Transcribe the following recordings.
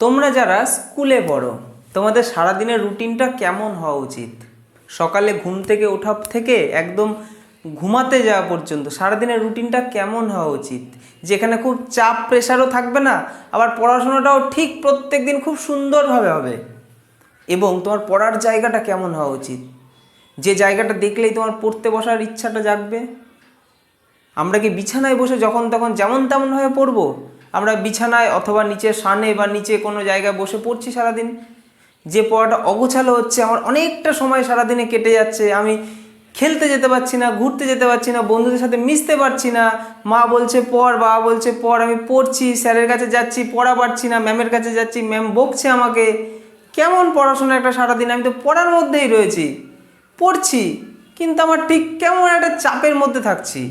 তোমরা যারা স্কুলে পড়ো, তোমাদের সারাদিনের রুটিনটা কেমন হওয়া উচিত? সকালে ঘুম থেকে ওঠা থেকে একদম ঘুমাতে যাওয়া পর্যন্ত সারাদিনের রুটিনটা কেমন হওয়া উচিত? যেখানে খুব চাপ প্রেশারও থাকবে না, আবার পড়াশোনাটাও ঠিক প্রত্যেক দিন খুব সুন্দরভাবে হবে। এবং তোমার পড়ার জায়গাটা কেমন হওয়া উচিত? যে জায়গাটা দেখলেই তোমার পড়তে বসার ইচ্ছাটা জাগবে। আমরা কি বিছানায় বসে যখন তখন যেমন তেমনভাবে পড়ব? আমরা বিছানায় অথবা নিচে সানে বা নিচে কোনো জায়গায় বসে পড়ছি সারাদিন। যে পড়াটা অগোছালো হচ্ছে, আমার অনেকটা সময় সারাদিনে কেটে যাচ্ছে। আমি খেলতে যেতে পারছি না, ঘুরতে যেতে পারছি না, বন্ধুদের সাথে মিশতে পারছি না। মা বলছে, পড়, বাবা বলছে, পড়, আমি পড়ছি, স্যারের কাছে যাচ্ছি, পড়া পারছি না, ম্যামের কাছে যাচ্ছি, ম্যাম বকছে আমাকে। কেমন পড়াশোনা একটা সারাদিন? আমি তো পড়ার মধ্যেই রয়েছি, পড়ছি, কিন্তু আমার ঠিক কেমন একটা চাপের মধ্যে থাকছি।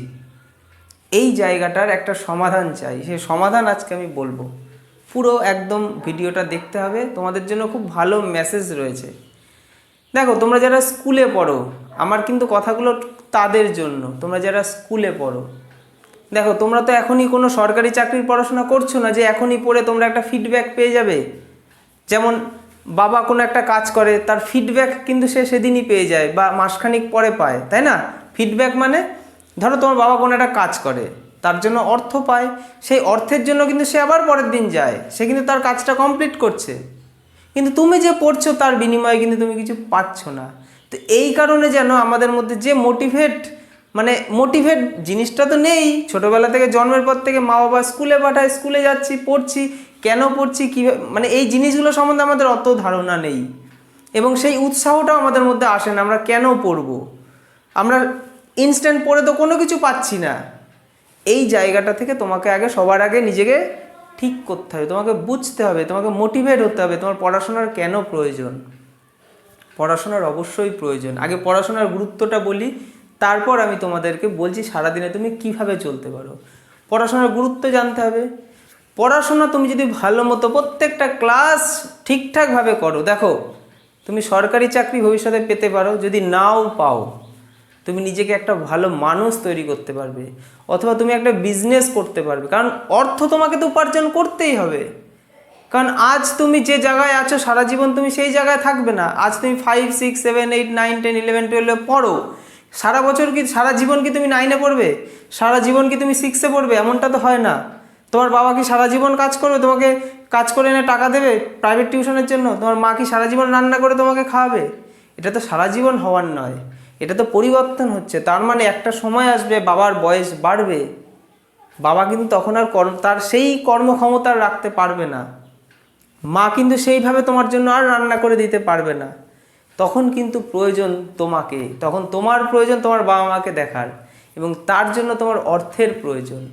এই জায়গাটার একটা সমাধান চাই। সে সমাধান আজকে আমি বলব। পুরো একদম ভিডিওটা দেখতে হবে। তোমাদের জন্য খুব ভালো মেসেজ রয়েছে। দেখো, তোমরা যারা স্কুলে পড়ো, আমার কিন্তু কথাগুলো তাদের জন্য। তোমরা যারা স্কুলে পড়ো, দেখো, তোমরা তো এখনই কোনো সরকারি চাকরির পড়াশোনা করছ না যে এখনই পড়ে তোমরা একটা ফিডব্যাক পেয়ে যাবে। যেমন বাবা কোনো একটা কাজ করে, তার ফিডব্যাক কিন্তু সে সেদিনই পেয়ে যায় বা মাসখানিক পরে পায়, তাই না? ফিডব্যাক মানে ধরো তোমার বাবা কোনো একটা কাজ করে, তার জন্য অর্থ পায়, সেই অর্থের জন্য কিন্তু সে আবার পরের দিন যায়, সে কিন্তু তার কাজটা কমপ্লিট করছে। কিন্তু তুমি যে পড়ছো তার বিনিময়ে কিন্তু তুমি কিছু পাচ্ছ না। তো এই কারণে যেন আমাদের মধ্যে যে মোটিভেট মানে মোটিভেট জিনিসটা তো নেই, ছোটোবেলা থেকে জন্মের পর থেকে মা বাবা স্কুলে পাঠায়, স্কুলে যাচ্ছি, পড়ছি, কেন পড়ছি, কীভাবে মানে এই জিনিসগুলো সম্বন্ধে আমাদের অত ধারণা নেই। এবং সেই উৎসাহটাও আমাদের মধ্যে আসে না, আমরা কেন পড়ব? আমরা ইনস্ট্যান্ট পড়ে তো কোনো কিছু পাচ্ছি না। এই জায়গাটা থেকে তোমাকে আগে, সবার আগে নিজেকে ঠিক করতে হবে, তোমাকে বুঝতে হবে, তোমাকে মোটিভেট হতে হবে, তোমার পড়াশোনার কেন প্রয়োজন? পড়াশোনার অবশ্যই প্রয়োজন। আগে পড়াশোনার গুরুত্বটা বলি, তারপর আমি তোমাদেরকে বলছি সারাদিনে তুমি কীভাবে চলতে পারো। পড়াশোনার গুরুত্ব জানতে হবে। পড়াশোনা তুমি যদি ভালো মতো প্রত্যেকটা ক্লাস ঠিকঠাকভাবে করো, দেখো, তুমি সরকারি চাকরি ভবিষ্যতে পেতে পারো, যদি নাও পাও। তুমি নিজেকে একটা ভালো মানুষ তৈরি করতে পারবে, অথবা তুমি একটা বিজনেস করতে পারবে। কারণ অর্থ তোমাকে তো উপার্জন করতেই হবে। কারণ আজ তুমি যে জায়গায় আছো, সারা জীবন তুমি সেই জায়গায় থাকবে না। আজ তুমি five six seven eight nine ten eleven টুয়েলভে পড়ো। সারা বছর কি, সারা জীবন কি তুমি নাইনে পড়বে? সারা জীবন কি তুমি সিক্সে পড়বে? এমনটা তো হয় না। তোমার বাবা কি সারা জীবন কাজ করবে? তোমাকে কাজ করে এনে টাকা দেবে প্রাইভেট টিউশনের জন্য? তোমার মা কি সারা জীবন রান্না করে তোমাকে খাওয়াবে? এটা তো সারা জীবন হওয়ার নয়। এটা তো পরিবর্তন হচ্ছে, তার মানে একটা সময় আসবে, বাবার বয়স বাড়বে। বাবা কিন্তু তখন আর কর্ম, তার সেই কর্মক্ষমতা রাখতে পারবে না। মা কিন্তু সেইভাবে তোমার জন্য আর রান্না করে দিতে পারবে না। তখন কিন্তু প্রয়োজন তোমাকে, তখন তোমার প্রয়োজন তোমার বাবা মাকে দেখার এবং তার জন্য তোমার অর্থের প্রয়োজন।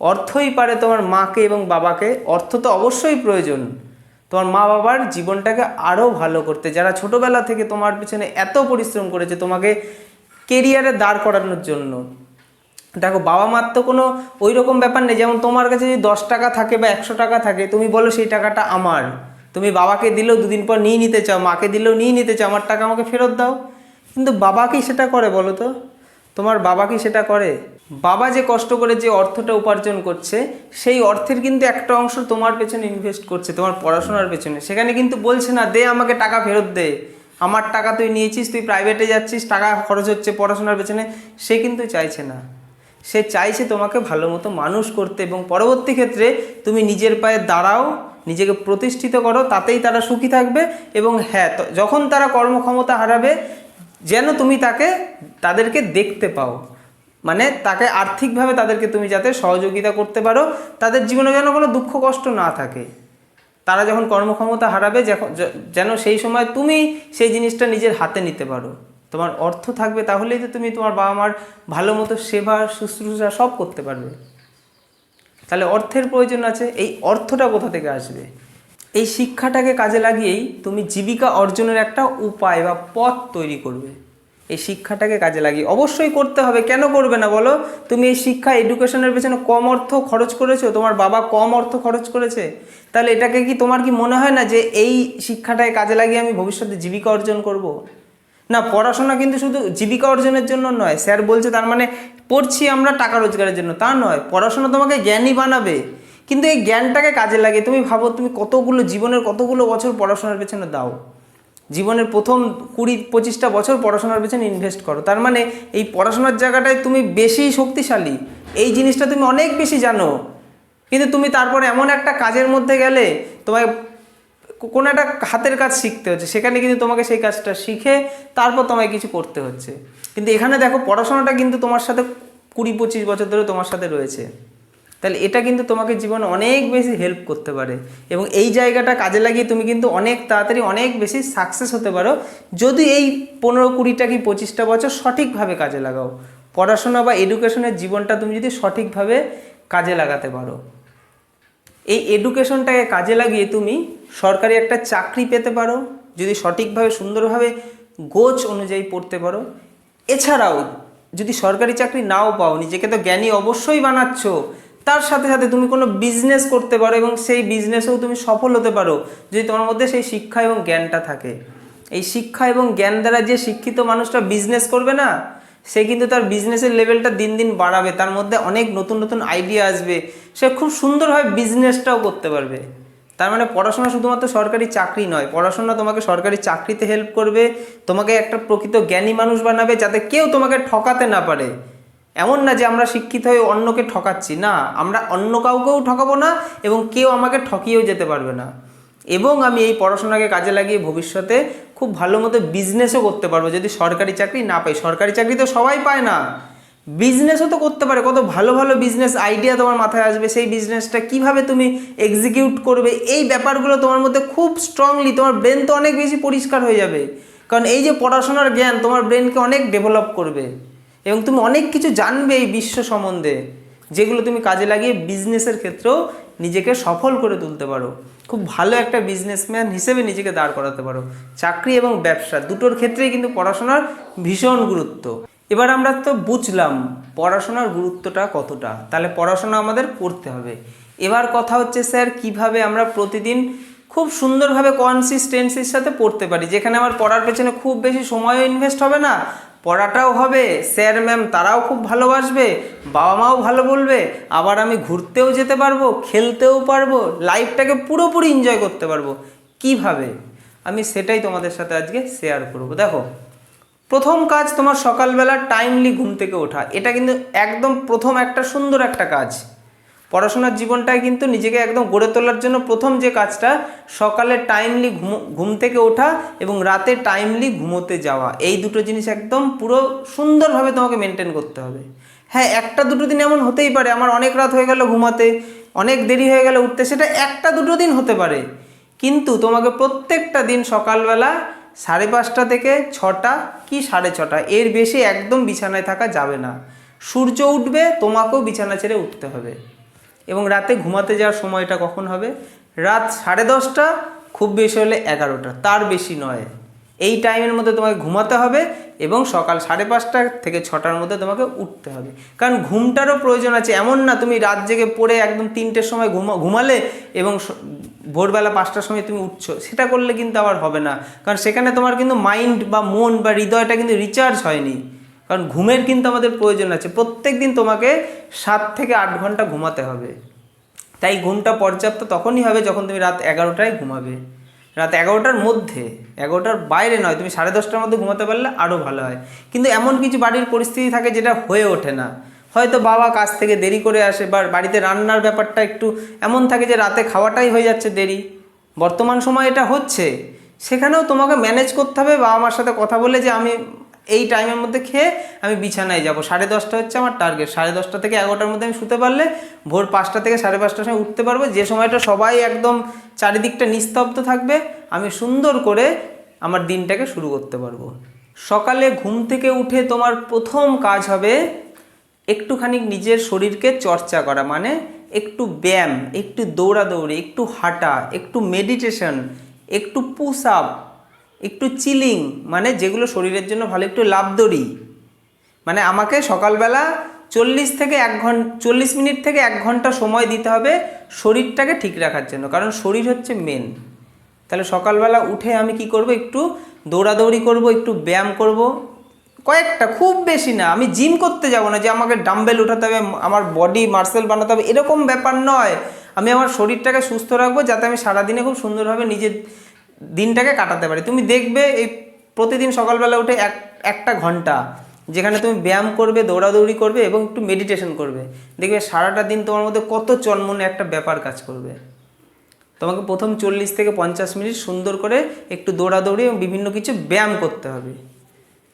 অর্থই পারে তোমার মাকে এবং বাবাকে, অর্থ তো অবশ্যই প্রয়োজন। তোমার মা বাবার জীবনটাকে আরও ভালো করতে। যারা ছোটোবেলা থেকে তোমার পিছনে এত পরিশ্রম করেছে তোমাকে কেরিয়ারে দাঁড় করানোর জন্য। দেখো, বাবা মার তো কোনো ওই রকম ব্যাপার নেই, যেমন তোমার কাছে যদি দশ টাকা থাকে বা একশো টাকা থাকে, তুমি বলো সেই টাকাটা আমার। তুমি বাবাকে দিলেও দুদিন পর নিয়ে নিতে চাও, মাকে দিলেও নিয়ে নিতে চাও, আমার টাকা আমাকে ফেরত দাও। কিন্তু বাবা কি সেটা করে বলো তো? তোমার বাবা কি সেটা করে? বাবা যে কষ্ট করে যে অর্থটা উপার্জন করছে, সেই অর্থের কিন্তু একটা অংশ তোমার পেছনে ইনভেস্ট করছে, তোমার পড়াশোনার পেছনে। সেখানে কিন্তু বলছে না, দে আমাকে টাকা ফেরত দে। আমার টাকা তুই নিয়েছিস, তুই প্রাইভেটে যাচ্ছিস, টাকা খরচ হচ্ছে পড়াশোনার পেছনে। সে কিন্তু চাইছে না। সে চাইছে তোমাকে ভালো মতো মানুষ করতে এবং পরবর্তী ক্ষেত্রে তুমি নিজের পায়ে দাঁড়াও, নিজেকে প্রতিষ্ঠিত করো, তাতেই তারা সুখী থাকবে এবং হ্যাঁ যখন তারা কর্মক্ষমতা হারাবে, যেন তুমি তাকে, তাদেরকে দেখতে পাও। মানে তাকে আর্থিকভাবে তাদেরকে তুমি যাতে সহযোগিতা করতে পারো, তাদের জীবনে যেন কোনো দুঃখ কষ্ট না থাকে। তারা যখন কর্মক্ষমতা হারাবে যেন সেই সময় তুমি সেই জিনিসটা নিজের হাতে নিতে পারো। তোমার অর্থ থাকবে তাহলেই তো তুমি তোমার বাবা মার ভালো মতো সেবা, শুশ্রূষা সব করতে পারবে। তাহলে অর্থের প্রয়োজন আছে, এই অর্থটা কোথা থেকে আসবে? এই শিক্ষাটাকে কাজে লাগিয়েই তুমি জীবিকা অর্জনের একটা উপায় বা পথ তৈরি করবে। এই শিক্ষাটাকে কাজে লাগিয়ে। অবশ্যই করতে হবে। কেন করবে না বলো? তুমি এই শিক্ষা এডুকেশনের পেছনে কম অর্থ খরচ করেছ? তোমার বাবা কম অর্থ খরচ করেছে? তাহলে এটাকে কি তোমার কি মনে হয় না যে এই শিক্ষাটাকে কাজে লাগিয়ে আমি ভবিষ্যতে জীবিকা অর্জন করব। না, পড়াশোনা কিন্তু শুধু জীবিকা অর্জনের জন্য নয়। স্যার বলছে তার মানে পড়ছি আমরা টাকা রোজগারের জন্য। তা নয়। পড়াশোনা তোমাকে জ্ঞানী বানাবে। কিন্তু এই জ্ঞানটাকে কাজে লাগে তুমি ভাবো তুমি কতগুলো জীবনের কতগুলো বছর পড়াশোনার পেছনে দাও? জীবনের প্রথম কুড়ি, পঁচিশটা বছর পড়াশোনার পেছনে ইনভেস্ট করো। তার মানে এই পড়াশোনার জায়গাটায় তুমি বেশি শক্তিশালী। এই জিনিসটা তুমি অনেক বেশি জানো। কিন্তু তুমি তারপরে এমন একটা কাজের মধ্যে গেলে তোমায় কোনো একটা হাতের কাজ শিখতে হচ্ছে। সেখানে কিন্তু তোমাকে সেই কাজটা শিখে তারপর তোমায় কিছু করতে হচ্ছে। কিন্তু এখানে দেখো, পড়াশোনাটা কিন্তু তোমার সাথে কুড়ি, পঁচিশ বছর ধরে তোমার সাথে রয়েছে। তাহলে এটা কিন্তু তোমাকে জীবনে অনেক বেশি হেল্প করতে পারে। এবং এই জায়গাটা কাজে লাগিয়ে তুমি কিন্তু অনেক তাড়াতাড়ি অনেক বেশি সাকসেস হতে পারো। যদি এই পনেরো কুড়িটা কি পঁচিশটা বছর সঠিকভাবে কাজে লাগাও। পড়াশোনা বা এডুকেশনের জীবনটা তুমি যদি সঠিকভাবে কাজে লাগাতে পারো। এই এডুকেশনটাকে কাজে লাগিয়ে তুমি সরকারি একটা চাকরি পেতে পারো। যদি সঠিকভাবে সুন্দরভাবে গোছ অনুযায়ী পড়তে পারো। এছাড়াও যদি সরকারি চাকরি নাও পাও, নিজেকে তো জ্ঞানী অবশ্যই বানাচ্ছ। তার সাথে সাথে তুমি কোনো বিজনেস করতে পারো এবং সেই বিজনেসেও তুমি সফল হতে পারো, যদি তোমার মধ্যে সেই শিক্ষা এবং জ্ঞানটা থাকে। এই শিক্ষা এবং জ্ঞান দ্বারা যে শিক্ষিত মানুষটা বিজনেস করবে না, সে কিন্তু তার বিজনেসের লেভেলটা দিন দিন বাড়াবে, তার মধ্যে অনেক নতুন নতুন আইডিয়া আসবে, সে খুব সুন্দরভাবে বিজনেসটাও করতে পারবে। তার মানে পড়াশোনা শুধুমাত্র সরকারি চাকরি নয়, পড়াশোনা তোমাকে সরকারি চাকরিতে হেল্প করবে, তোমাকে একটা প্রকৃত জ্ঞানী মানুষ বানাবে যাতে কেউ তোমাকে ঠকাতে না পারে। এমন না যে আমরা শিক্ষিত হয়ে অন্যকে ঠকাচ্ছি, না। আমরা অন্য কাউকেও ঠকাবো না এবং কেউ আমাকে ঠকিয়েও যেতে পারবে না। এবং আমি এই পড়াশোনাকে কাজে লাগিয়ে ভবিষ্যতে খুব ভালো মতো বিজনেসও করতে পারব, যদি সরকারি চাকরি না পাই। সরকারি চাকরি তো সবাই পায় না। বিজনেসও তো করতে পারে। কত ভালো ভালো বিজনেস আইডিয়া তোমার মাথায় আসবে। সেই বিজনেসটা কীভাবে তুমি এক্সিকিউট করবে? এই ব্যাপারগুলো তোমার মধ্যে খুব স্ট্রংলি তোমার ব্রেন তো অনেক বেশি পরিষ্কার হয়ে যাবে। কারণ এই যে পড়াশোনার জ্ঞান তোমার ব্রেনকে অনেক ডেভেলপ করবে। এবং তুমি অনেক কিছু জানবে এই বিশ্ব সম্বন্ধে, যেগুলো তুমি কাজে লাগিয়ে বিজনেসের ক্ষেত্রেও নিজেকে সফল করে তুলতে পারো। খুব ভালো একটা বিজনেসম্যান হিসেবে নিজেকে দাঁড় করাতে পারো। চাকরি এবং ব্যবসা দুটোর ক্ষেত্রেই কিন্তু পড়াশোনার ভীষণ গুরুত্ব। এবার আমরা তো বুঝলাম পড়াশোনার গুরুত্বটা কতটা। তাহলে পড়াশোনা আমাদের করতে হবে। এবার কথা হচ্ছে, স্যার, কীভাবে আমরা প্রতিদিন খুব সুন্দরভাবে কনসিস্টেন্সির সাথে পড়তে পারি? যেখানে আমার পড়ার পেছনে খুব বেশি সময়ও ইনভেস্ট হবে না পড়াটাও হবে। স্যার, ম্যাম, তারাও খুব ভালোবাসবে। বাবা মাও ভালো বলবে। আবার আমি ঘুরতেও যেতে পারব, খেলতেও পারব লাইফটাকে পুরোপুরি এনজয় করতে পারব। কীভাবে? আমি সেটাই তোমাদের সাথে আজকে শেয়ার করব। দেখো, প্রথম কাজ তোমার সকালবেলা টাইমলি ঘুম থেকে ওঠা। এটা কিন্তু একদম প্রথম একটা সুন্দর একটা কাজ। পড়াশোনার জীবনটায় কিন্তু নিজেকে একদম গড়ে তোলার জন্য প্রথম যে কাজটা, সকালে টাইমলি ঘুম ঘুম থেকে ওঠা এবং রাতে টাইমলি ঘুমোতে যাওয়া। এই দুটো জিনিস একদম পুরো সুন্দরভাবে তোমাকে মেনটেন করতে হবে। হ্যাঁ একটা দুটো দিন এমন হতেই পারে, আমার অনেক রাত হয়ে গেল ঘুমাতে, অনেক দেরি হয়ে গেল উঠতে, সেটা একটা দুটো দিন হতে পারে। কিন্তু তোমাকে প্রত্যেকটা দিন সকালবেলা সাড়ে পাঁচটা থেকে ছটা কি সাড়ে ছটা, এর বেশি একদম বিছানায় থাকা যাবে না। সূর্য উঠবে, তোমাকেও বিছানা ছেড়ে উঠতে হবে। এবং রাতে ঘুমাতে যাওয়ার সময়টা কখন হবে? রাত সাড়ে দশটা, খুব বেশি হলে এগারোটা। তার বেশি নয়। এই টাইমের মধ্যে তোমাকে ঘুমাতে হবে এবং সকাল সাড়ে পাঁচটা থেকে ছটার মধ্যে তোমাকে উঠতে হবে। কারণ ঘুমটারও প্রয়োজন আছে। এমন না, তুমি রাত জেগে পড়ে একদম তিনটের সময় ঘুমা, ঘুমালে এবং ভোরবেলা পাঁচটার সময় তুমি উঠছো, সেটা করলে কিন্তু আবার হবে না। কারণ সেখানে তোমার কিন্তু মাইন্ড বা মন বা হৃদয়টা কিন্তু রিচার্জ হয়নি। কারণ ঘুমের কিন্তু আমাদের প্রয়োজন আছে। প্রত্যেক দিন তোমাকে সাত থেকে আট ঘণ্টা ঘুমাতে হবে। তাই ঘুমটা পর্যাপ্ত তখনই হবে যখন তুমি রাত এগারোটায় ঘুমাবে। রাত এগারোটার মধ্যে, এগারোটার বাইরে নয়, তুমি সাড়ে দশটার মধ্যে ঘুমাতে পারলে আরও ভালো হয়। কিন্তু এমন কিছু বাড়ির পরিস্থিতি থাকে যেটা হয়ে ওঠে না। হয়তো বাবা কাজ থেকে দেরি করে আসে বা বাড়িতে রান্নার ব্যাপারটা একটু এমন থাকে যে রাতে খাওয়াটাই হয়ে যাচ্ছে দেরি। বর্তমান সময় এটা হচ্ছে। সেখানেও তোমাকে ম্যানেজ করতে হবে, বাবা মার সাথে কথা বলে যে আমি এই টাইমের মধ্যে খেয়ে আমি বিছানায় যাব। সাড়ে দশটা হচ্ছে আমার টার্গেট সাড়ে দশটা থেকে এগারোটার মধ্যে আমি শুতে পারলে ভোর পাঁচটা থেকে সাড়ে পাঁচটার সময় উঠতে পারব। যে সময়টা সবাই একদম চারিদিকটা নিস্তব্ধ থাকবে, আমি সুন্দর করে আমার দিনটাকে শুরু করতে পারব। সকালে ঘুম থেকে উঠে তোমার প্রথম কাজ হবে একটুখানি নিজের শরীরকে চর্চা করা মানে একটু ব্যায়াম, একটু দৌড়াদৌড়ি, একটু হাঁটা, একটু মেডিটেশন একটু পুশ আপ একটু চিলিং মানে যেগুলো শরীরের জন্য ভালো, একটু লাভদড়ি মানে আমাকে সকালবেলা চল্লিশ থেকে এক ঘণ্টা, চল্লিশ মিনিট থেকে এক ঘণ্টা সময় দিতে হবে শরীরটাকে ঠিক রাখার জন্য, কারণ শরীর হচ্ছে মেন তাহলে সকালবেলা উঠে আমি কি করব, একটু দৌড়াদৌড়ি করব, একটু ব্যায়াম করব। কয়েকটা, খুব বেশি না, আমি জিম করতে যাব না, যে আমাকে ডাম্বেল উঠাতে হবে, আমার বডি মার্সেল বানাতে হবে, এরকম ব্যাপার নয়। আমি আমার শরীরটাকে সুস্থ রাখব, যাতে আমি সারাদিনে খুব সুন্দরভাবে নিজের দিনটাকে কাটাতে পারি। তুমি দেখবে এই প্রতিদিন সকালবেলা উঠে এক, একটা ঘণ্টা যেখানে তুমি ব্যায়াম করবে, দৌড়াদৌড়ি করবে এবং একটু মেডিটেশন করবে। দেখবে সারাটা দিন তোমার মধ্যে কত চনমনে একটা ব্যাপার কাজ করবে। তোমাকে প্রথম চল্লিশ থেকে পঞ্চাশ মিনিট সুন্দর করে একটু দৌড়াদৌড়ি এবং বিভিন্ন কিছু ব্যায়াম করতে হবে।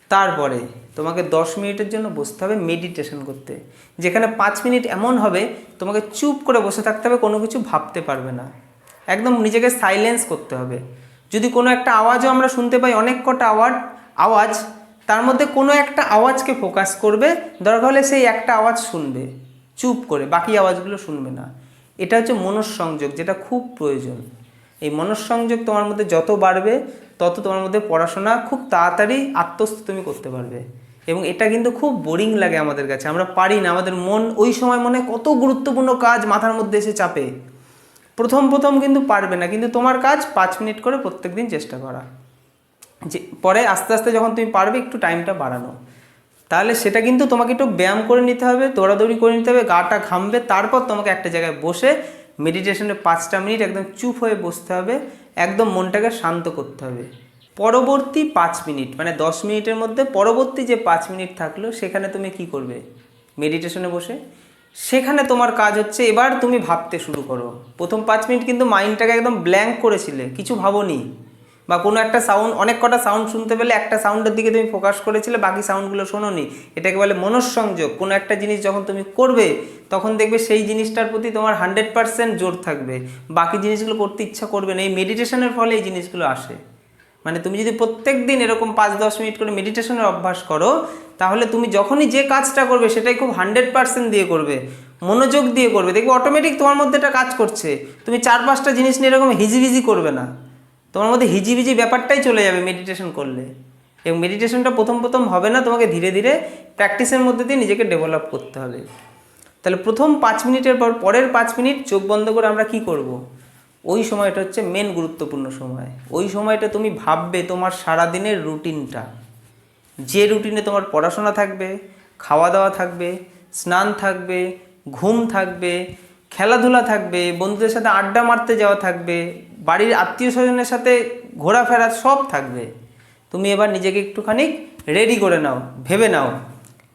তারপরে তোমাকে দশ মিনিটের জন্য বসতে হবে মেডিটেশন করতে। যেখানে পাঁচ মিনিট এমন হবে, তোমাকে চুপ করে বসে থাকতে হবে, কোনো কিছু ভাবতে পারবে না। একদম নিজেকে সাইলেন্স করতে হবে। যদি কোনো একটা আওয়াজও আমরা শুনতে পাই অনেক কটা আওয়াজ আওয়াজ, তার মধ্যে কোনো একটা আওয়াজকে ফোকাস করবে, দরকার হলে সেই একটা আওয়াজ শুনবে, চুপ করে, বাকি আওয়াজগুলো শুনবে না। এটা হচ্ছে মনঃসংযোগ, যেটা খুব প্রয়োজন। এই মনঃসংযোগ তোমার মধ্যে যত বাড়বে, তত তোমার মধ্যে পড়াশোনা খুব তাড়াতাড়ি আত্মস্থ তুমি করতে পারবে। এবং এটা কিন্তু খুব বোরিং লাগে আমাদের কাছে, আমরা পারি না, আমাদের মন ওই সময় মনে কত গুরুত্বপূর্ণ কাজ মাথার মধ্যে এসে চাপে। প্রথম প্রথম কিন্তু পারবে না। কিন্তু তোমার কাজ পাঁচ মিনিট করে প্রত্যেক দিন চেষ্টা করা। যে, পরে আস্তে আস্তে যখন তুমি পারবে, একটু টাইমটা বাড়ানো। তাহলে সেটা কিন্তু তোমাকে একটু ব্যায়াম করে নিতে হবে, দৌড়াদৌড়ি করে নিতে হবে, গাটা ঘামবে, তারপর তোমাকে একটা জায়গায় বসে মেডিটেশনে পাঁচটা মিনিট একদম চুপ হয়ে বসতে হবে, একদম মনটাকে শান্ত করতে হবে। পরবর্তী পাঁচ মিনিট মানে দশ মিনিটের মধ্যে পরবর্তী যে পাঁচ মিনিট থাকল, সেখানে তুমি কি করবে? মেডিটেশনে বসে সেখানে তোমার কাজ হচ্ছে, এবার তুমি ভাবতে শুরু করো। প্রথম পাঁচ মিনিট কিন্তু মাইন্ডটাকে একদম ব্ল্যাঙ্ক করেছিলে, কিছু ভাবোনি। বা কোনো একটা সাউন্ড, অনেক কটা সাউন্ড শুনতে পেলে একটা সাউন্ডের দিকে তুমি ফোকাস করেছিলে, বাকি সাউন্ডগুলো শোনোনি। এটাকে বলে মনঃসংযোগ। কোনো একটা জিনিস যখন তুমি করবে, তখন দেখবে সেই জিনিসটার প্রতি তোমার হান্ড্রেড পার্সেন্ট জোর থাকবে। বাকি জিনিসগুলো করতে ইচ্ছা করবে না। এই মেডিটেশনের ফলে এই জিনিসগুলো আসে। মানে তুমি যদি প্রত্যেক দিন এরকম পাঁচ, দশ মিনিট করে মেডিটেশনের অভ্যাস করো, তাহলে তুমি যখনই যে কাজটা করবে সেটাই খুব হান্ড্রেড পার্সেন্ট দিয়ে করবে, মনোযোগ দিয়ে করবে। দেখবে অটোমেটিক তোমার মধ্যে এটা কাজ করছে, তুমি চার, পাঁচটা জিনিস নিয়ে এরকম হিজিবিজি করবে না। তোমার মধ্যে হিজিবিজি ব্যাপারটাই চলে যাবে মেডিটেশন করলে। এবং মেডিটেশনটা প্রথম প্রথম হবে না, তোমাকে ধীরে ধীরে প্র্যাকটিসের মধ্যে দিয়ে নিজেকে ডেভেলপ করতে হবে। তাহলে প্রথম পাঁচ মিনিটের পর, পরের পাঁচ মিনিট চোখ বন্ধ করে আমরা কি করব। ওই সময়টা হচ্ছে মেন গুরুত্বপূর্ণ সময়। ওই সময়টা তুমি ভাববে তোমার সারাদিনের রুটিনটা। যে রুটিনে তোমার পড়াশোনা থাকবে খাওয়া দাওয়া থাকবে, স্নান থাকবে, ঘুম থাকবে, খেলাধুলা থাকবে, বন্ধুদের সাথে আড্ডা মারতে যাওয়া থাকবে, বাড়ির আত্মীয় স্বজনের সাথে ঘোরাফেরা সব থাকবে। তুমি এবার নিজেকে একটুখানি রেডি করে নাও, ভেবে নাও।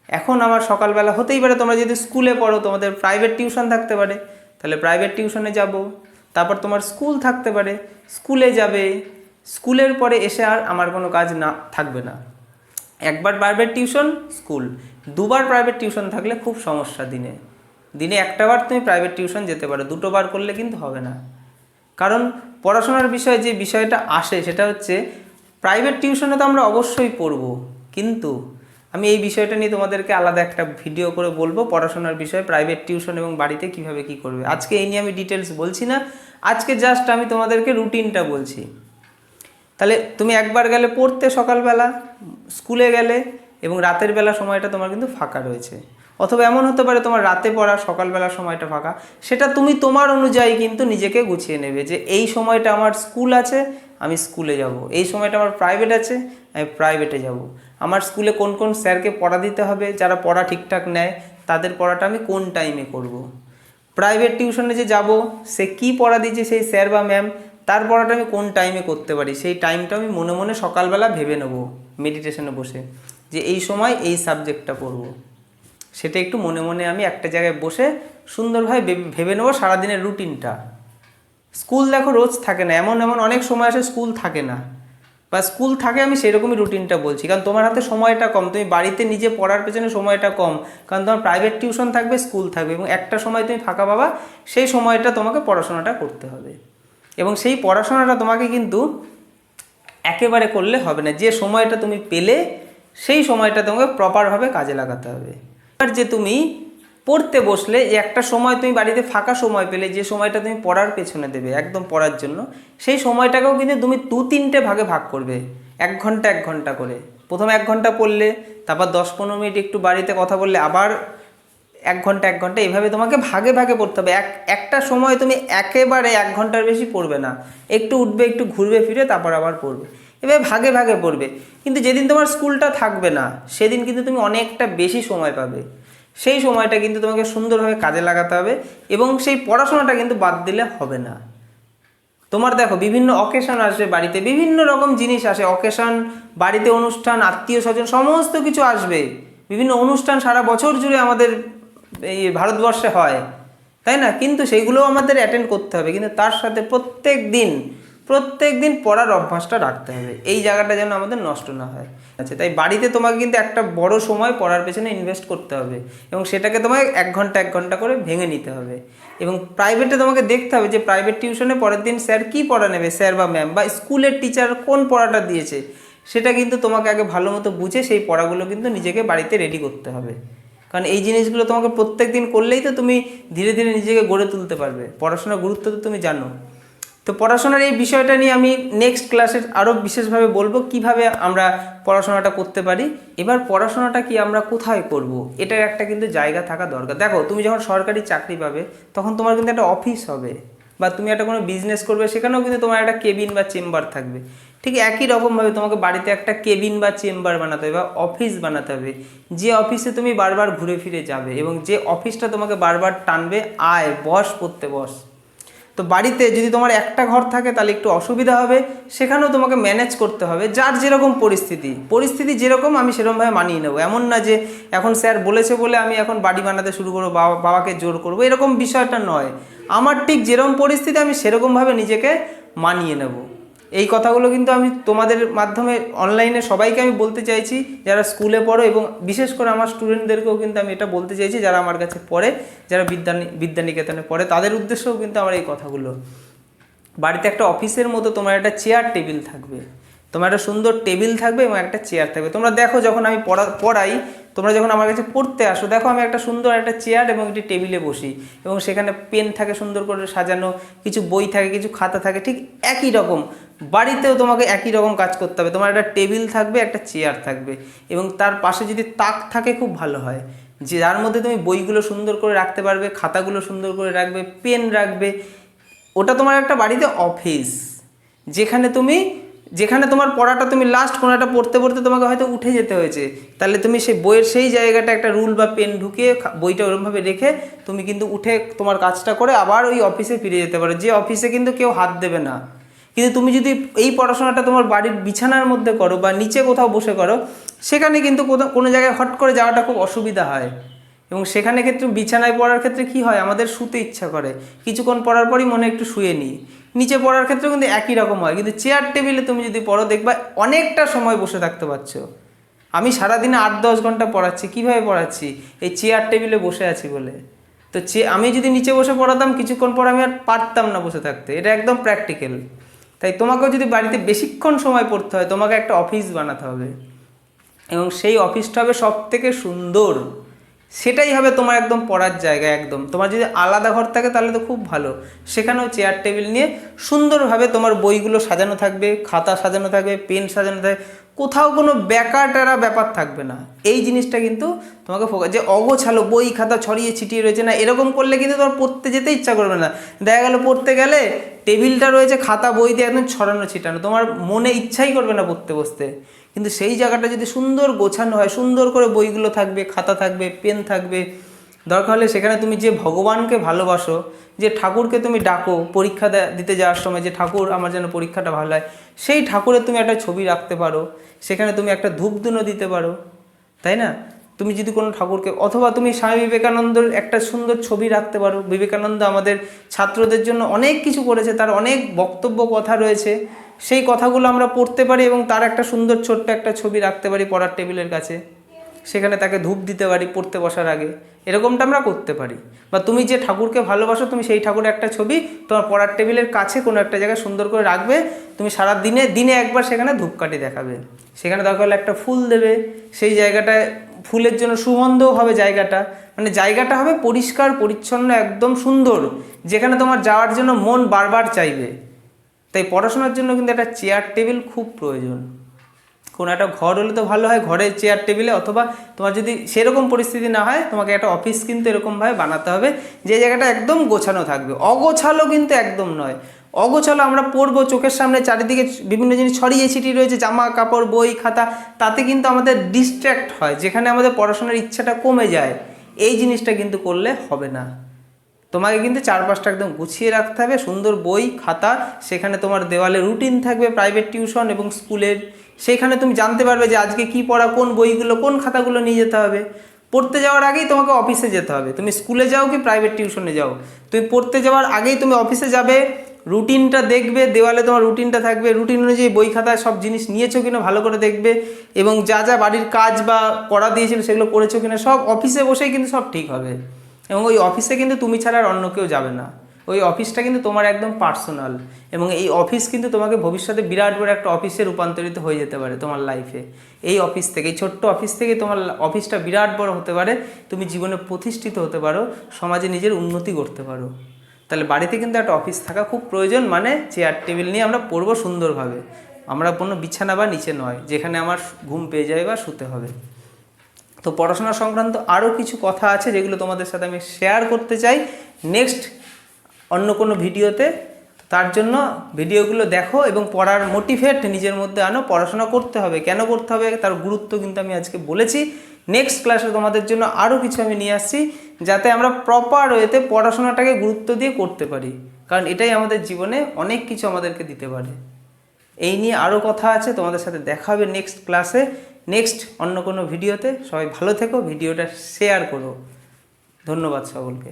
এখন আমার সকালবেলা হতেই পারে তোমরা যদি স্কুলে পড়ো, তোমাদের প্রাইভেট টিউশন থাকতে পারে। তাহলে প্রাইভেট টিউশনে যাব। তারপর তোমার স্কুল থাকতে পারে, স্কুলে যাবে, স্কুলের পরে এসে আর আমার কোনো কাজ না, থাকবে না। একবার প্রাইভেট টিউশন স্কুল দুবার প্রাইভেট টিউশন থাকলে খুব সমস্যা দিনে। দিনে একটা বার তুমি প্রাইভেট টিউশন যেতে পারো, দুটো বার করলে কিন্তু হবে না। কারণ পড়াশোনার বিষয়ে যে বিষয়টা আসে, সেটা হচ্ছে প্রাইভেট টিউশনে তো আমরা অবশ্যই পড়ব, কিন্তু আমি এই বিষয়টা নিয়ে তোমাদেরকে আলাদা একটা ভিডিও করে বলব, পড়াশোনার বিষয়ে প্রাইভেট টিউশন এবং বাড়িতে কীভাবে কি করবে। আজকে এই নিয়ে আমি ডিটেলস বলছি না, আজকে জাস্ট আমি তোমাদেরকে রুটিনটা বলছি। তাহলে তুমি একবার গেলে পড়তে সকালবেলা, স্কুলে গেলে এবং রাতের বেলা সময়টা তোমার কিন্তু ফাঁকা রয়েছে। অথবা এমন হতে পারে তোমার রাতে পড়া, সকালবেলা সময়টা ফাঁকা, সেটা তুমি তোমার অনুযায়ী কিন্তু নিজেকে গুছিয়ে নেবে যে এই সময়টা আমার স্কুল আছে আমি স্কুলে যাব। এই সময়টা আমার প্রাইভেট আছে, আমি প্রাইভেটে যাব। আমার স্কুলে কোন কোন স্যারকে পড়া দিতে হবে, যারা পড়া ঠিকঠাক নেয়, তাদের পড়াটা আমি কোন টাইমে করব। প্রাইভেট টিউশনে যে যাব, সে কি পড়া দিচ্ছে সেই স্যার বা ম্যাম তার পড়াটা আমি কোন টাইমে করতে পারি? সেই টাইমটা আমি মনে মনে সকালবেলা ভেবে নেব মেডিটেশনে বসে, যে এই সময় এই সাবজেক্টটা পড়ব। সেটা একটু মনে মনে আমি একটা জায়গায় বসে সুন্দরভাবে ভেবে- নেব সারাদিনের রুটিনটা স্কুল দেখো রোজ থাকে না, এমন এমন অনেক সময় আসে স্কুল থাকে না। বা স্কুল থাকে আমি সেরকমই রুটিনটা বলছি, কারণ তোমার হাতে সময়টা কম, তুমি বাড়িতে নিজে পড়ার পেছনে সময়টা কম, কারণ তোমার প্রাইভেট টিউশন থাকবে, স্কুল থাকবে, এবং একটা সময় তুমি ফাঁকা পাবা, সেই সময়টা তোমাকে পড়াশোনাটা করতে হবে। এবং সেই পড়াশোনাটা তোমাকে কিন্তু একেবারে করলে হবে না, যে সময়টা তুমি পেলে, সেই সময়টা তোমাকে প্রপারভাবে কাজে লাগাতে হবে। আর যে তুমি পড়তে বসলে যে একটা সময় তুমি বাড়িতে ফাঁকা সময় পেলে, যে সময়টা তুমি পড়ার পেছনে দেবে, একদম পড়ার জন্য, সেই সময়টাকেও কিন্তু তুমি দু তিনটে ভাগে ভাগ করবে, এক ঘণ্টা এক ঘণ্টা করে। প্রথম এক ঘণ্টা পড়লে, তারপর দশ পনেরো মিনিট একটু বাড়িতে কথা বললে আবার এক ঘণ্টা এক ঘণ্টা, এইভাবে তোমাকে ভাগে ভাগে পড়তে হবে। এক, একটা সময় তুমি একেবারে এক ঘণ্টার বেশি পড়বে না। একটু উঠবে, একটু ঘুরবে, ফিরে তারপর আবার পড়বে। এভাবে ভাগে ভাগে পড়বে। কিন্তু যেদিন তোমার স্কুলটা থাকবে না, সেদিন কিন্তু তুমি অনেকটা বেশি সময় পাবে। সেই সময়টা কিন্তু তোমাকে সুন্দরভাবে কাজে লাগাতে হবে এবং সেই পড়াশোনাটা কিন্তু বাদ দিলে হবে না। তোমার দেখো, বিভিন্ন অকেশন আসবে বাড়িতে, বিভিন্ন রকম জিনিস আসে অকেশন বাড়িতে অনুষ্ঠান আত্মীয় স্বজন সমস্ত কিছু আসবে। বিভিন্ন অনুষ্ঠান সারা বছর জুড়ে আমাদের এই ভারতবর্ষে হয়, তাই না? কিন্তু সেইগুলোও আমাদের অ্যাটেন্ড করতে হবে। কিন্তু তার সাথে প্রত্যেক দিন প্রত্যেক দিন পড়ার অভ্যাসটা রাখতে হবে। এই জায়গাটা যেন আমাদের নষ্ট না হয়। আচ্ছা তাই বাড়িতে তোমাকে কিন্তু একটা বড় সময় পড়ার পেছনে ইনভেস্ট করতে হবে এবং সেটাকে তোমাকে এক ঘণ্টা এক ঘণ্টা করে ভেঙে নিতে হবে। এবং প্রাইভেটে তোমাকে দেখতে হবে যে প্রাইভেট টিউশনে পরের দিন স্যার কী পড়া নেবে? স্যার বা ম্যাম বা স্কুলের টিচার কোন পড়াটা দিয়েছে? সেটা কিন্তু তোমাকে আগে ভালো মতো বুঝে সেই পড়াগুলো কিন্তু নিজেকে বাড়িতে রেডি করতে হবে। কারণ এই জিনিসগুলো তোমাকে প্রত্যেক দিন করলেই তো তুমি ধীরে ধীরে নিজেকে গড়ে তুলতে পারবে। পড়াশোনার গুরুত্ব তো তুমি জানো। তো পড়াশোনার এই বিষয়টা নিয়ে আমি নেক্সট ক্লাসে আরও বিশেষভাবে বলব কীভাবে আমরা পড়াশোনাটা করতে পারি। এবার পড়াশোনাটা কি আমরা কোথায় করব? এটার একটা কিন্তু জায়গা থাকা দরকার। দেখো, তুমি যখন সরকারি চাকরি পাবে, তখন তোমার কিন্তু একটা অফিস হবে বা তুমি একটা কোনো বিজনেস করবে, সেখানেও কিন্তু তোমার একটা কেবিন বা চেম্বার থাকবে। ঠিক একই রকমভাবে তোমাকে বাড়িতে একটা কেবিন বা চেম্বার বানাতে হবে বা অফিস বানাতে হবে। যে অফিসে তুমি বারবার ঘুরে ফিরে যাবে এবং যে অফিসটা তোমাকে বারবার টানবে, আয়, বস, পড়তে বস। তো বাড়িতে যদি তোমার একটা ঘর থাকে তাহলে একটু অসুবিধা হবে, সেখানেও তোমাকে ম্যানেজ করতে হবে। যার যেরকম পরিস্থিতি পরিস্থিতি যেরকম আমি সেরকমভাবে মানিয়ে নেব। এমন না যে এখন স্যার বলেছে বলে আমি এখন বাড়ি বানাতে শুরু করব, বাবা, বাবাকে জোর করব, এরকম বিষয়টা নয়। আমার ঠিক যেরকম পরিস্থিতি আমি সেরকমভাবে নিজেকে মানিয়ে নেব। এই কথাগুলো কিন্তু আমি তোমাদের মাধ্যমে অনলাইনে সবাইকে আমি বলতে চাইছি, যারা স্কুলে পড়ো এবং বিশেষ করে আমার স্টুডেন্টদেরকেও কিন্তু আমি এটা বলতে চাইছি, যারা আমার কাছে পড়ে, যারা বিদ্যা বিদ্যানিকেতনে পড়ে, তাদের উদ্দেশ্যেও কিন্তু আমার এই কথাগুলো। বাড়িতে একটা অফিসের মতো তোমার একটা চেয়ার টেবিল থাকবে। তোমার একটা সুন্দর টেবিল থাকবে এবং একটা চেয়ার থাকবে। তোমরা দেখো যখন আমি পড়া, পড়াই তোমরা যখন আমার কাছে পড়তে আসো, দেখো আমি একটা সুন্দর একটা চেয়ার এবং একটি টেবিলে বসি এবং সেখানে পেন থাকে সুন্দর করে সাজানো, কিছু বই থাকে, কিছু খাতা থাকে, ঠিক একই রকম। বাড়িতেও তোমাকে একই রকম কাজ করতে হবে। তোমার একটা টেবিল থাকবে, একটা চেয়ার থাকবে এবং তার পাশে যদি তাক থাকে খুব ভালো হয়। যে যার মধ্যে তুমি বইগুলো সুন্দর করে রাখতে পারবে, খাতাগুলো সুন্দর করে রাখবে পেন রাখবে, ওটা তোমার একটা বাড়িতে অফিস যেখানে তুমি যেখানে তোমার পড়াটা তুমি লাস্ট কোনো একটা পড়তে পড়তে তোমাকে হয়তো উঠে যেতে হয়েছে। তাহলে তুমি সেই বইয়ের সেই জায়গাটা একটা রুল বা পেন ঢুকিয়ে বইটা ওরকমভাবে রেখে তুমি কিন্তু উঠে তোমার কাজটা করে আবার ওই অফিসে ফিরে যেতে পারো। যে অফিসে কিন্তু কেউ হাত দেবে না। কিন্তু তুমি যদি এই পড়াশোনাটা তোমার বাড়ির বিছানার মধ্যে করো বা নিচে কোথাও বসে করো, সেখানে কিন্তু কোনো জায়গায় হট করে যাওয়াটা খুব অসুবিধা হয়। এবং সেখানে ক্ষেত্রে বিছানায় পড়ার ক্ষেত্রে কি হয়? আমাদের শুতে ইচ্ছা করে। কিছুক্ষণ পড়ার পরই মনে একটু শুয়ে নিই। নিচে পড়ার ক্ষেত্রে কিন্তু একই রকম হয়। কিন্তু চেয়ার টেবিলে তুমি যদি পড়ো, দেখবা অনেকটা সময় বসে থাকতে পারছ। আমি সারাদিনে আট, দশ ঘণ্টা পড়াচ্ছি। কীভাবে পড়াচ্ছি? এই চেয়ার টেবিলে বসে আছি বলে। তো চে আমি যদি নিচে বসে পড়াতাম, কিছুক্ষণ পর আমি আর পারতাম না বসে থাকতে। এটা একদম প্র্যাকটিক্যাল তাই তোমাকেও যদি বাড়িতে বেশিক্ষণ সময় পড়তে হয়, তোমাকে একটা অফিস বানাতে হবে। এবং সেই অফিসটা হবে সব থেকে সুন্দর। সেটাই হবে তোমার একদম পড়ার জায়গা একদম। তোমার যদি আলাদা ঘর থাকে তাহলে তো খুব ভালো। সেখানেও চেয়ার টেবিল নিয়ে সুন্দরভাবে তোমার বইগুলো সাজানো থাকবে, খাতা সাজানো থাকবে পেন সাজানো থাকবে। কোথাও কোনো বেকার টেরা ব্যাপার থাকবে না। এই জিনিসটা কিন্তু তোমাকে ফোকাস যে অগোছালো বই, খাতা ছড়িয়ে ছিটিয়ে রয়েছে না, এরকম করলে কিন্তু তোমার পড়তে যেতে ইচ্ছা করবে না। দেখা গেলো পড়তে গেলে টেবিলটা রয়েছে, খাতা, বই দিয়ে একদম ছড়ানো ছিটানো। তোমার মনে ইচ্ছাই করবে না পড়তে বসতে। কিন্তু সেই জায়গাটা যদি সুন্দর গোছানো হয়, সুন্দর করে বইগুলো থাকবে, খাতা থাকবে, পেন থাকবে, দরকার হলে সেখানে তুমি যে ভগবানকে ভালোবাসো, যে ঠাকুরকে তুমি ডাকো, পরীক্ষা দিতে যাওয়ার সময় যে ঠাকুর আমার যেন পরীক্ষাটা ভালো হয়, সেই ঠাকুরের তুমি একটা ছবি রাখতে পারো, সেখানে তুমি একটা ধূপধুনো দিতে পারো, তাই না? তুমি যদি কোনো ঠাকুরকে, অথবা তুমি স্বামী বিবেকানন্দর একটা সুন্দর ছবি রাখতে পারো, বিবেকানন্দ আমাদের ছাত্রদের জন্য অনেক কিছু করেছে, তার অনেক বক্তব্য কথা রয়েছে সেই কথাগুলো আমরা পড়তে পারি এবং তার একটা সুন্দর ছোট্ট একটা ছবি রাখতে পারি পড়ার টেবিলের কাছে। সেখানে তাকে ধূপ দিতে পারি পড়তে বসার আগে। এরকমটা আমরা করতে পারি। বা তুমি যে ঠাকুরকে ভালোবাসো, তুমি সেই ঠাকুরের একটা ছবি তোমার পড়ার টেবিলের কাছে কোনো একটা জায়গায় সুন্দর করে রাখবে। তুমি সারা দিনে দিনে একবার সেখানে ধূপকাঠি দেখাবে। সেখানে দরকার হলে একটা ফুল দেবে। সেই জায়গাটায় ফুলের জন্য সুগন্ধও হবে জায়গাটা। মানে জায়গাটা হবে পরিষ্কার, পরিচ্ছন্ন, একদম সুন্দর। যেখানে তোমার যাওয়ার জন্য মন বারবার চাইবে। তাই পড়াশোনার জন্য কিন্তু একটা চেয়ার টেবিল খুব প্রয়োজন। কোনো একটা ঘর হলে তো ভালো হয়, ঘরের চেয়ার টেবিলে অথবা তোমার যদি সেরকম পরিস্থিতি না হয়, তোমাকে একটা অফিস কিন্তু এরকমভাবে বানাতে হবে, যে জায়গাটা একদম গোছানো থাকবে। অগোছালো কিন্তু একদম নয়। অগোছালো আমরা পড়ব, চোখের সামনে চারিদিকে বিভিন্ন জিনিস, ছড়িয়ে ছিটিয়ে রয়েছে, জামা কাপড়, বই, খাতা, তাতে কিন্তু আমাদের ডিস্ট্র্যাক্ট হয়, যেখানে আমাদের পড়াশোনার ইচ্ছাটা কমে যায়। এই জিনিসটা কিন্তু করলে হবে না। তোমাকে কিন্তু চারপাশটা একদম গুছিয়ে রাখতে হবে, সুন্দর বই, খাতা, সেখানে তোমার দেওয়ালে রুটিন থাকবে প্রাইভেট টিউশন এবং স্কুলের, সেখানে তুমি জানতে পারবে যে আজকে কি পড়া, কোন বইগুলো, কোন খাতাগুলো নিয়ে যেতে হবে। পড়তে যাওয়ার আগেই তোমাকে অফিসে যেতে হবে। তুমি স্কুলে যাও কি প্রাইভেট টিউশনে যাও? তুমি পড়তে যাওয়ার আগেই তুমি অফিসে যাবে রুটিনটা দেখবে, দেওয়ালে তোমার রুটিনটা থাকবে রুটিন অনুযায়ী বই খাতায় সব জিনিস নিয়েছো কিনা ভালো করে দেখবে এবং যা যা বাড়ির কাজ বা পড়া দিয়েছিল সেগুলো করেছ কিনা সব অফিসে বসেই কিন্তু সব ঠিক হবে। এবং ওই অফিসে কিন্তু তুমি ছাড়া আর অন্য কেউ যাবে না। ওই অফিসটা কিন্তু তোমার একদম পার্সোনাল এবং এই অফিস কিন্তু তোমাকে ভবিষ্যতে বিরাট বড় একটা অফিসে রূপান্তরিত হয়ে যেতে পারে তোমার লাইফে এই অফিস থেকে, এই ছোট্ট অফিস থেকে তোমার অফিসটা বিরাট বড় হতে পারে, তুমি জীবনে প্রতিষ্ঠিত হতে পারো, সমাজে নিজের উন্নতি করতে পারো। তাহলে বাড়িতে কিন্তু একটা অফিস থাকা খুব প্রয়োজন মানে চেয়ার টেবিল নিয়ে আমরা পড়ব সুন্দরভাবে। আমরা কোনো বিছানা বা নিচে নয়, যেখানে আমার ঘুম পেয়ে যাবে বা শুতে হবে। তো পড়াশোনা সংক্রান্ত আরও কিছু কথা আছে যেগুলো তোমাদের সাথে আমি শেয়ার করতে চাই। নেক্সট অন্য কোনো ভিডিওতে। তার জন্য ভিডিওগুলো দেখো এবং পড়ার মোটিভেট নিজের মধ্যে আনো। পড়াশোনা করতে হবে। কেন করতে হবে? তার গুরুত্ব কিন্তু আমি আজকে বলেছি। নেক্সট ক্লাসে তোমাদের জন্য আরও কিছু আমি নিয়ে আসছি যাতে আমরা প্রপার ওয়েতে পড়াশোনাটাকে গুরুত্ব দিয়ে করতে পারি। কারণ এটাই আমাদের জীবনে অনেক কিছু আমাদেরকে দিতে পারে। এই নিয়ে আরও কথা আছে। তোমাদের সাথে দেখা হবে নেক্সট ক্লাসে নেক্সট অন্য কোনো ভিডিওতে সবাই ভালো থেকো ভিডিওটা শেয়ার করো। ধন্যবাদ সকলকে।